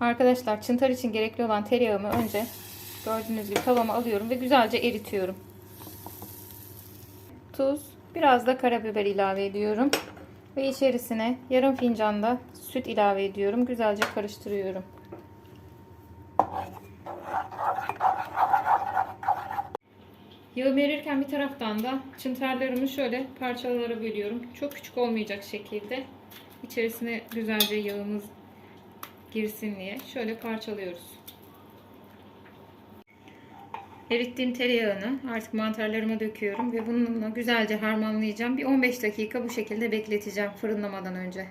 Arkadaşlar çıntar için gerekli olan tereyağımı önce gördüğünüz gibi tavama alıyorum ve güzelce eritiyorum. Tuz, biraz da karabiber ilave ediyorum. Ve içerisine yarım fincan da süt ilave ediyorum. Güzelce karıştırıyorum. Yağı verirken bir taraftan da çıntarlarımı şöyle parçalara bölüyorum. Çok küçük olmayacak şekilde. İçerisine güzelce yağımız girsin diye şöyle parçalıyoruz. Erittiğim tereyağını artık mantarlarıma döküyorum ve bununla güzelce harmanlayacağım. Bir 15 dakika bu şekilde bekleteceğim fırınlamadan önce.